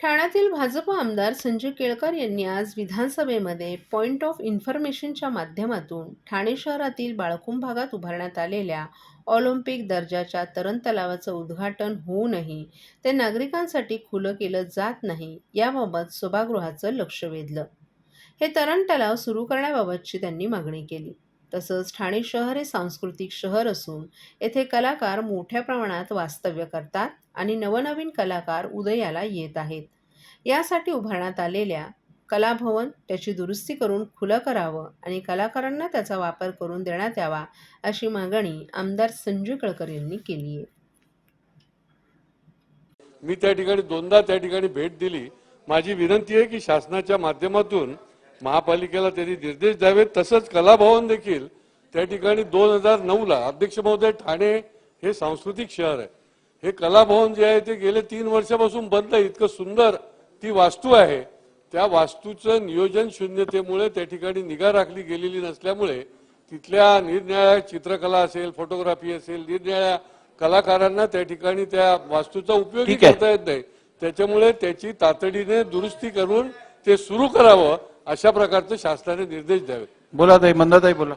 ठाण्यातील भाजप आमदार संजय केळकर यांनी आज विधानसभेमध्ये पॉइंट ऑफ इन्फॉर्मेशनच्या माध्यमातून ठाणे शहरातील बाळकुंभ भागात उभारण्यात आलेल्या ऑलिम्पिक दर्जाच्या तरण तलावाचं उद्घाटन होऊनही ते नागरिकांसाठी खुलं केलं जात नाही याबाबत सभागृहाचं लक्ष वेधलं. हे तरण तलाव सुरू करण्याबाबतची त्यांनी मागणी केली. तसंच ठाणे शहर हे सांस्कृतिक शहर असून येथे कलाकार मोठ्या प्रमाणात वास्तव्य करतात आणि नवनवीन कलाकार उदयाला येत आहेत. यासाठी उभारण्यात आलेल्या कलाभवन त्याची दुरुस्ती करून खुलं करावं आणि कलाकारांना त्याचा वापर करून देण्यात यावा अशी मागणी आमदार संजय कळकर यांनी केली आहे. मी त्या ठिकाणी दोनदा त्या ठिकाणी भेट दिली. माझी विनंती आहे की शासनाच्या माध्यमातून महापालिकेला त्यांनी निर्देश द्यावेत. तसंच कलाभवन देखील त्या ठिकाणी दोन हजार नऊला अध्यक्ष महोदय ठाणे हे सांस्कृतिक शहर आहे. हे कलाभवन जे आहे ते गेले तीन वर्षापासून बंद आहे. इतकं सुंदर ती वास्तू आहे. त्या वास्तूचं नियोजन शून्यतेमुळे त्या ठिकाणी निगा राखली गेलेली नसल्यामुळे तिथल्या निरनिळ्या चित्रकला असेल फोटोग्राफी असेल निरनिळ्या कलाकारांना त्या ठिकाणी त्या वास्तूचा उपयोग. करता येत नाही. त्याच्यामुळे त्याची तातडीने दुरुस्ती करून ते सुरू करावं. अशा प्रकारचे शासनाने निर्देश द्यावेत. बोला ताई मंदाताई बोला.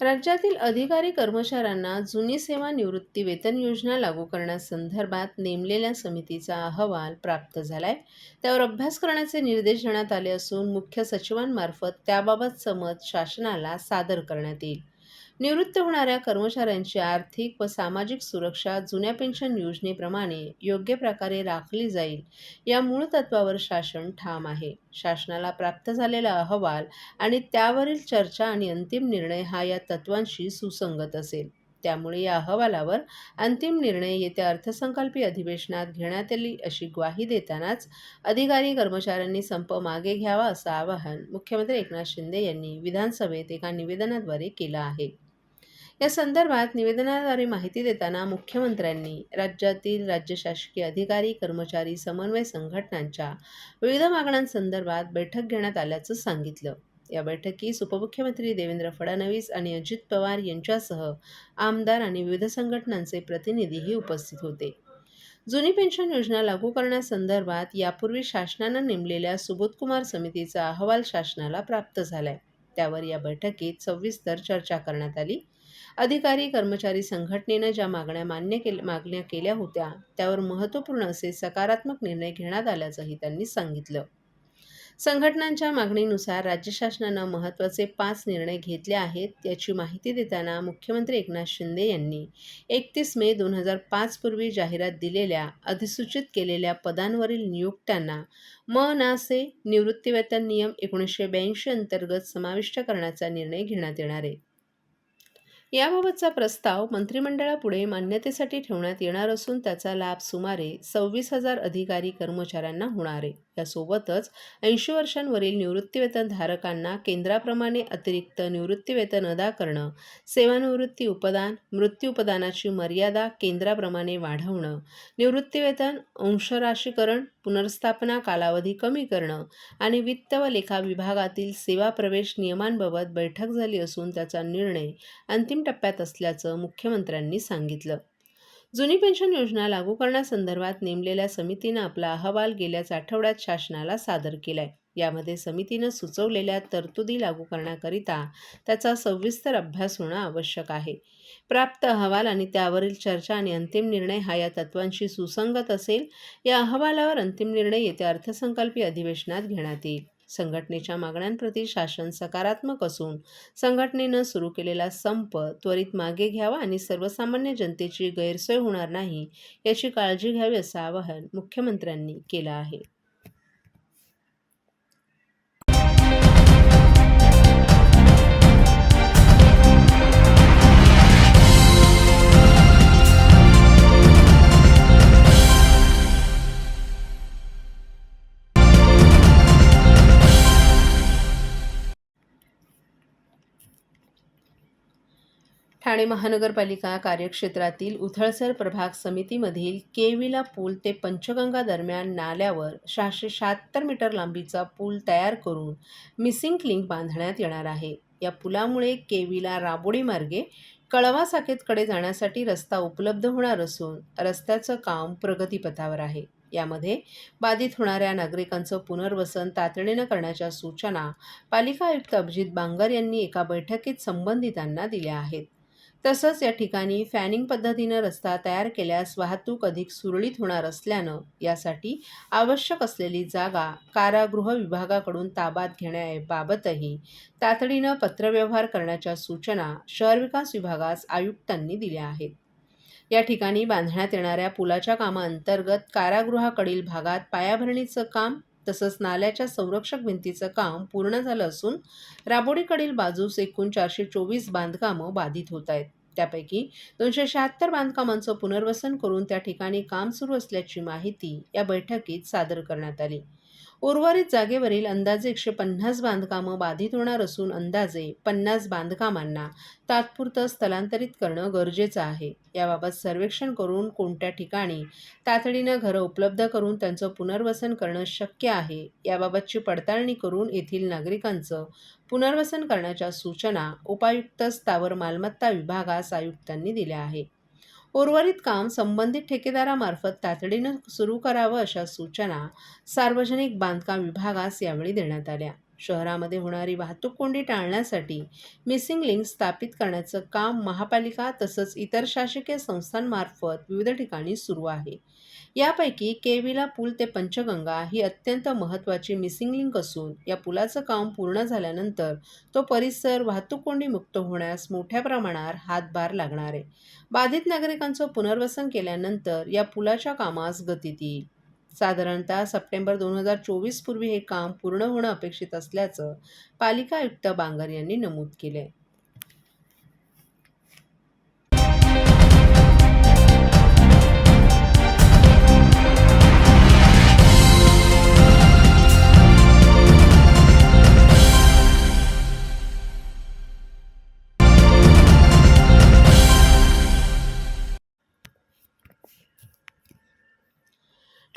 राज्यातील अधिकारी कर्मचाऱ्यांना जुनी सेवा निवृत्ती वेतन योजना लागू करण्यासंदर्भात नेमलेल्या समितीचा अहवाल प्राप्त झालाय. त्यावर अभ्यास करण्याचे निर्देश देण्यात आले असून मुख्य सचिवांमार्फत त्याबाबतचं मत शासनाला सादर करण्यात येईल. निवृत्त होणाऱ्या कर्मचाऱ्यांची आर्थिक व सामाजिक सुरक्षा जुन्या पेन्शन योजनेप्रमाणे योग्य प्रकारे राखली जाईल या मूळ तत्वावर शासन ठाम आहे. शासनाला प्राप्त झालेला अहवाल आणि त्यावरील चर्चा आणि अंतिम निर्णय हा या तत्वांशी सुसंगत असेल. त्यामुळे या अहवालावर अंतिम निर्णय येत्या अर्थसंकल्पीय अधिवेशनात घेण्यात येईल अशी ग्वाही देतानाच अधिकारी कर्मचाऱ्यांनी संप मागे घ्यावा असं आवाहन मुख्यमंत्री एकनाथ शिंदे यांनी विधानसभेत एका निवेदनाद्वारे केलं आहे. या संदर्भात निवेदनाद्वारे माहिती देताना मुख्यमंत्र्यांनी राज्यातील राज्य शासकीय अधिकारी कर्मचारी समन्वय संघटनांच्या विविध मागण्यांसंदर्भात बैठक घेण्यात आल्याचं सांगितलं. या बैठकीस उपमुख्यमंत्री देवेंद्र फडणवीस आणि अजित पवार यांच्यासह आमदार आणि विविध संघटनांचे प्रतिनिधीही उपस्थित होते. जुनी पेन्शन योजना लागू करण्यासंदर्भात यापूर्वी शासनानं नेमलेल्या सुबोधकुमार समितीचा अहवाल शासनाला प्राप्त झालाय. त्यावर या बैठकीत सविस्तर चर्चा करण्यात आली. अधिकारी कर्मचारी संघटनेनं ज्या मागण्या मान्य केल्या मागण्या केल्या होत्या त्यावर महत्त्वपूर्ण असे सकारात्मक निर्णय घेण्यात आल्याचंही त्यांनी सांगितलं. संघटनांच्या मागणीनुसार राज्य शासनानं महत्त्वाचे पाच निर्णय घेतले आहेत याची माहिती देताना मुख्यमंत्री एकनाथ शिंदे यांनी एकतीस मे दोन हजार पाच पूर्वी जाहिरात दिलेल्या अधिसूचित केलेल्या पदांवरील नियुक्त्यांना म ना निवृत्तीवेतन नियम एकोणीसशे ब्याऐंशी अंतर्गत समाविष्ट करण्याचा निर्णय घेण्यात येणार आहे. याबाबतचा प्रस्ताव मंत्रिमंडळापुढे मान्यतेसाठी ठेवण्यात येणार असून त्याचा लाभ सुमारे सव्वीस हजार अधिकारी कर्मचाऱ्यांना होणार आहे. यासोबतच ऐंशी वर्षांवरील निवृत्तीवेतनधारकांना केंद्राप्रमाणे अतिरिक्त निवृत्तीवेतन अदा करणं सेवानिवृत्ती उपदान मृत्यूपदानाची मर्यादा केंद्राप्रमाणे वाढवणं निवृत्तीवेतन अंशराशीकरण पुनर्स्थापना कालावधी कमी करणं आणि वित्त व लेखा विभागातील सेवा प्रवेश नियमांबाबत बैठक झाली असून त्याचा निर्णय अंतिम टप्प्यात असल्याचं मुख्यमंत्र्यांनी सांगितलं. जुनी पेन्शन योजना लागू करण्यासंदर्भात नेमलेल्या समितीनं आपला अहवाल गेल्याच आठवड्यात शासनाला सादर केलाय. यामध्ये समितीनं सुचवलेल्या तरतुदी लागू करण्याकरिता त्याचा सविस्तर अभ्यास होणं आवश्यक आहे. प्राप्त अहवाल आणि त्यावरील चर्चा आणि अंतिम निर्णय हा या तत्वांशी सुसंगत असेल या अहवालावर अंतिम निर्णय येत्या अर्थसंकल्पीय अधिवेशनात घेण्यात येईल. संघटनेच्या मागण्यांप्रती शासन सकारात्मक असून संघटनेनं सुरू केलेला संप त्वरित मागे घ्यावा आणि सर्वसामान्य जनतेची गैरसोय होणार नाही याची काळजी घ्यावी असं आवाहन मुख्यमंत्र्यांनी केलं आहे. ठाणे महानगरपालिका कार्यक्षेत्रातील उथळसर प्रभाग समितीमधील केविला पूल ते पंचगंगा दरम्यान नाल्यावर सहाशे शहात्तर मीटर लांबीचा पूल तयार करून मिसिंग लिंक बांधण्यात येणार आहे. या पुलामुळे केविला राबोडी मार्गे कळवा साकेतकडे जाण्यासाठी रस्ता उपलब्ध होणार असून रस्त्याचं काम प्रगतीपथावर आहे. यामध्ये बाधित होणाऱ्या नागरिकांचं पुनर्वसन तातडीनं करण्याच्या सूचना पालिका आयुक्त अभिजित बांगर यांनी एका बैठकीत संबंधितांना दिल्या आहेत. तसंच या ठिकाणी फॅनिंग पद्धतीनं रस्ता तयार केल्यास वाहतूक अधिक सुरळीत होणार असल्यानं यासाठी आवश्यक असलेली जागा कारागृह विभागाकडून ताबात घेण्याबाबतही तातडीनं पत्रव्यवहार करण्याच्या सूचना शहर विकास विभागास आयुक्तांनी दिल्या आहेत. या ठिकाणी बांधण्यात येणाऱ्या पुलाच्या कामाअंतर्गत कारागृहाकडील भागात पायाभरणीचं काम तसंच नाल्याच्या संरक्षक भिंतीचं काम पूर्ण झालं असून राबोडीकडील बाजूस एकूण चारशे चोवीस बांधकामं बाधित होत आहेत. त्यापैकी दोनशे शहात्तर बांधकामांचं पुनर्वसन करून त्या ठिकाणी काम सुरू असल्याची माहिती या बैठकीत सादर करण्यात आली. उर्वरित जागेवरील अंदाजे एकशे पन्नास बांधकामं बाधित होणार असून अंदाजे पन्नास बांधकामांना तात्पुरतं स्थलांतरित करणं गरजेचं आहे. याबाबत सर्वेक्षण करून कोणत्या ठिकाणी तातडीनं घरं उपलब्ध करून त्यांचं पुनर्वसन करणं शक्य आहे याबाबतची पडताळणी करून येथील नागरिकांचं पुनर्वसन करण्याच्या सूचना उपायुक्त स्थावर मालमत्ता विभागास आयुक्तांनी दिल्या आहे उर्वरित काम संबंधित ठेकेदारामार्फत तातडीनं सुरू करावं अशा सूचना सार्वजनिक बांधकाम विभागास यावेळी देण्यात आल्या. शहरामध्ये होणारी वाहतूक कोंडी टाळण्यासाठी मिसिंग लिंक स्थापित करण्याचं काम महापालिका तसंच इतर शासकीय संस्थांमार्फत विविध ठिकाणी सुरू आहे. यापैकी केविला पूल ते पंचगंगा ही अत्यंत महत्त्वाची मिसिंग लिंक असून या पुलाचं काम पूर्ण झाल्यानंतर तो परिसर वाहतूक कोंडी मुक्त होण्यास मोठ्या प्रमाणावर हातभार लागणार आहे. बाधित नागरिकांचं पुनर्वसन केल्यानंतर या पुलाच्या कामास गती येईल साधारणतः सप्टेंबर दोन हजार चोवीस पूर्वी हे काम पूर्ण होणं अपेक्षित असल्याचं पालिका आयुक्त बांगर यांनी नमूद केले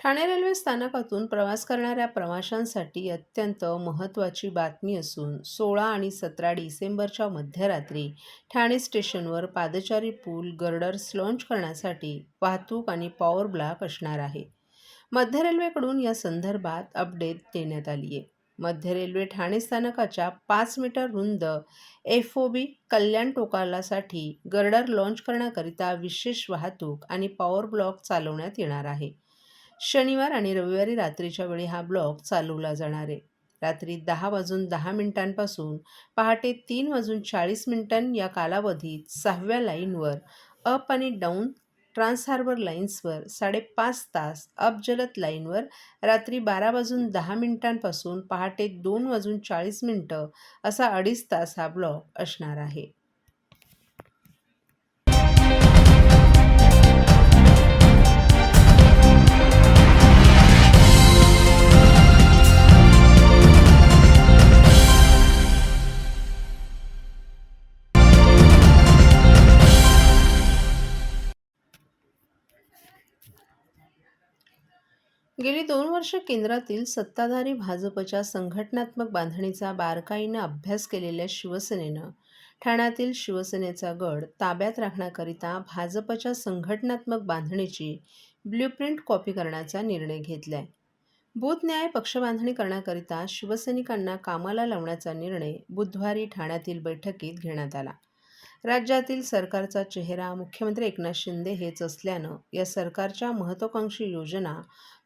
ठाणे रेल्वे स्थानकातून प्रवास करणाऱ्या प्रवाशांसाठी अत्यंत महत्त्वाची बातमी असून सोळा आणि सतरा डिसेंबरच्या मध्यरात्री ठाणे स्टेशनवर पादचारी पूल गर्डर्स लॉन्च करण्यासाठी वाहतूक आणि पॉवर ब्लॉक असणार आहे. मध्य रेल्वेकडून या संदर्भात अपडेट देण्यात आली आहे मध्य रेल्वे ठाणे स्थानकाच्या पाच मीटर रुंद एफ ओ बी कल्याण टोकालासाठी गर्डर लॉन्च करण्याकरिता विशेष वाहतूक आणि पॉवर ब्लॉक चालवण्यात येणार आहे. शनिवार आणि रविवारी रात्रीच्या वेळी हा ब्लॉक चालवला जाणार आहे. रात्री दहा वाजून दहा मिनिटांपासून पहाटे तीन वाजून चाळीस मिनिटां या कालावधीत सहाव्या लाईनवर अप आणि डाऊन ट्रान्स हार्बर लाईन्सवर साडेपाच तास अप जलद लाईनवर रात्री बारा वाजून दहा मिनिटांपासून पहाटे दोन वाजून चाळीस मिनटं असा अडीच तास हा ब्लॉक असणार आहे. वर्ष केंद्रातील सत्ताधारी भाजपच्या संघटनात्मक बांधणीचा बारकाईनं अभ्यास केलेल्या शिवसेनेनं ठाण्यातील शिवसेनेचा गड ताब्यात राखण्याकरिता भाजपच्या संघटनात्मक बांधणीची ब्ल्यूप्रिंट कॉपी करण्याचा निर्णय घेतलाय. आहे न्याय पक्षबांधणी करण्याकरिता शिवसैनिकांना कामाला लावण्याचा निर्णय बुधवारी ठाण्यातील बैठकीत घेण्यात आला. राज्यातील सरकारचा चेहरा मुख्यमंत्री एकनाथ शिंदे हेच असल्यानं या सरकारच्या महत्त्वाकांक्षी योजना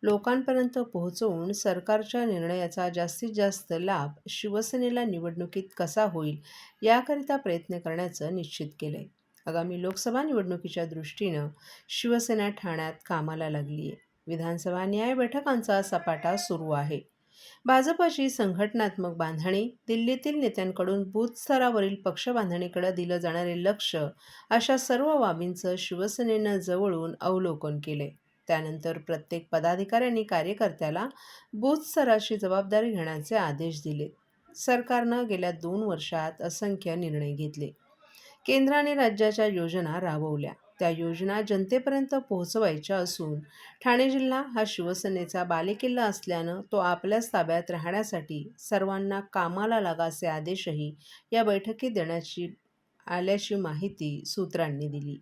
लोकांपर्यंत पोहोचवून सरकारच्या निर्णयाचा जास्तीत जास्त लाभ शिवसेनेला निवडणुकीत कसा होईल याकरिता प्रयत्न करण्याचं निश्चित केलं आहे आगामी लोकसभा निवडणुकीच्या दृष्टीनं शिवसेना ठाण्यात कामाला लागली आहे विधानसभा न्याय बैठकांचा सपाटा सुरू आहे. भाजपची संघटनात्मक बांधणी दिल्लीतील नेत्यांकडून बूथ स्तरावरील पक्ष बांधणीकडे दिलं जाणारे लक्ष अशा सर्व बाबींचं शिवसेनेनं जवळून अवलोकन केले. त्यानंतर प्रत्येक पदाधिकाऱ्यांनी कार्यकर्त्याला बूथ स्तराची जबाबदारी घेण्याचे आदेश दिले. सरकारनं गेल्या दोन वर्षात असंख्य निर्णय घेतले. केंद्राने राज्याच्या योजना राबवल्या. त्या योजना जनतेपर्यंत पोहोचवायच्या असून ठाणे जिल्हा हा शिवसेनेचा बालेकिल्ला असल्यानं तो आपल्याच ताब्यात राहण्यासाठी सर्वांना कामाला लागा असे आदेशही या बैठकीत देण्याची आल्याची माहिती सूत्रांनी दिली.